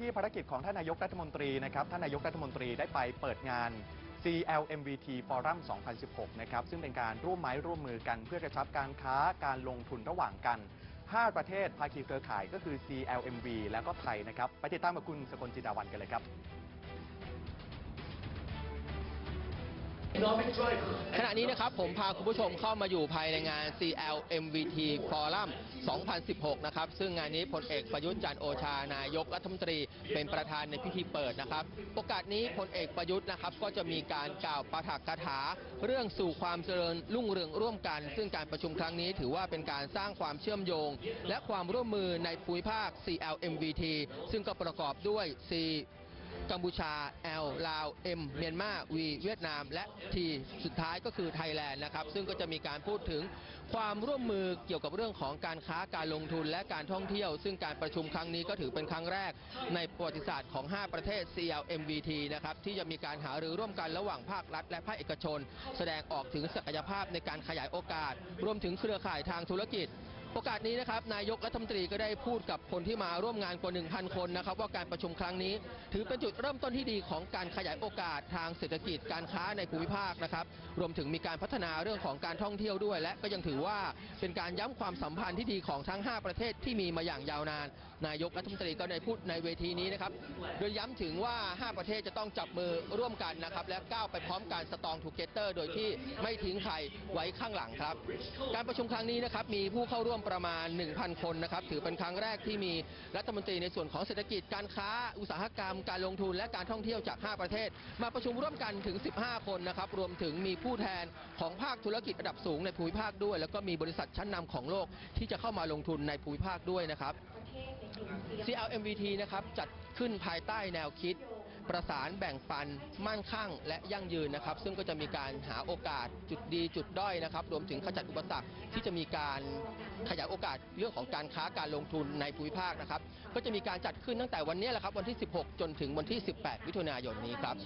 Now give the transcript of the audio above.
ที่ภารกิจของท่านนายกรัฐมนตรีนะครับท่านนายกรัฐมนตรีได้ไปเปิดงาน CLMVT Forum 2016 นะครับ ซึ่งเป็นการร่วมไม้ร่วมมือกันเพื่อกระชับการค้าการลงทุนระหว่างกัน 5 ประเทศภาคีเครือข่ายก็คือ CLMV แล้วก็ไทยนะครับ ไปติดตามกับคุณสกลจิตาวันกันเลยครับ ขณะนี้นะครับผมพาคุณผู้ชมเข้ามาอยู่ภายในงาน CLMVT Forum 2016 นะครับ ซึ่งงานนี้พลเอกประยุทธ์จันโอชานายกรัฐมนตรีเป็นประธานในพิธีเปิดนะครับ โอกาสนี้พลเอกประยุทธ์นะครับ ก็จะมีการกล่าวปาฐกถา เรื่องสู่ความเจริญรุ่งเรืองร่วมกัน ซึ่งการประชุมครั้งนี้ถือว่าเป็นการสร้างความเชื่อมโยง และความร่วมมือในภูมิภาค CLMVT ซึ่งก็ประกอบด้วย C กัมพูชา L ลาว M เมียนมา V เวียดนามและ T สุดท้ายก็คือไทยแลนด์นะครับซึ่งก็จะมีการพูดถึงความร่วมมือเกี่ยวกับเรื่องของการค้าการลงทุนและการท่องเที่ยว ซึ่งการประชุมครั้งนี้ก็ถือเป็นครั้งแรกในประวัติศาสตร์ของ 5 ประเทศ CLMVT นะครับที่จะมีการหารือร่วมกันระหว่างภาครัฐ และภาคเอกชน แสดงออกถึงศักยภาพในการขยายโอกาส รวมถึงเครือข่ายทางธุรกิจ โอกาสนี้นะครับนายกรัฐมนตรีก็ได้พูดกับคนที่มาร่วมงานกว่า1,000คนนะครับว่าการประชุมครั้งนี้ถือเป็นจุดเริ่มต้นที่ดีของการขยายโอกาสทางเศรษฐกิจการค้าในภูมิภาคนะครับรวมถึงมีการพัฒนาเรื่องของการท่องเที่ยวด้วยและก็ยังถือว่าเป็นการย้ำความสัมพันธ์ที่ดีของทั้ง 5 ประเทศที่มีมาอย่างยาวนาน นายกรัฐมนตรีก็ได้พูดในเวทีนี้นะครับโดยย้ำถึงว่า 5 ประเทศจะต้องจับมือร่วมกันนะครับและก้าวไปพร้อมกันสตองทูเกเตอร์โดยที่ไม่ทิ้งใครไว้ข้างหลังครับ การประชุมครั้งนี้นะครับมีผู้เข้าร่วมประมาณ1,000คนนะครับถือเป็นครั้งแรกที่มีรัฐมนตรีในส่วนของเศรษฐกิจการค้าอุตสาหกรรมการลงทุนและการท่องเที่ยวจาก5ประเทศ มาประชุมร่วมกันถึง 15 คนนะครับรวมถึงมีผู้แทนของภาคธุรกิจระดับสูงในภูมิภาคด้วย แล้วก็มีบริษัทชั้นนำของโลกที่จะเข้ามาลงทุนในภูมิภาคด้วยนะครับ CLMVT นะครับจัดขึ้นภายใต้แนวคิด ประสานแบ่งปันมั่นคั่งและยั่งยืนนะครับ ซึ่งก็จะมีการหาโอกาสจุดดีจุดด้อยนะครับ รวมถึงขจัดอุปสรรคที่จะมีการขยายโอกาสเรื่องของการค้าการลงทุนในภูมิภาคนะครับ ก็จะมีการจัดขึ้นตั้งแต่วันนี้แหละครับวันที่ 16 จนถึงวันที่ 18มิถุนายนนี้ครับ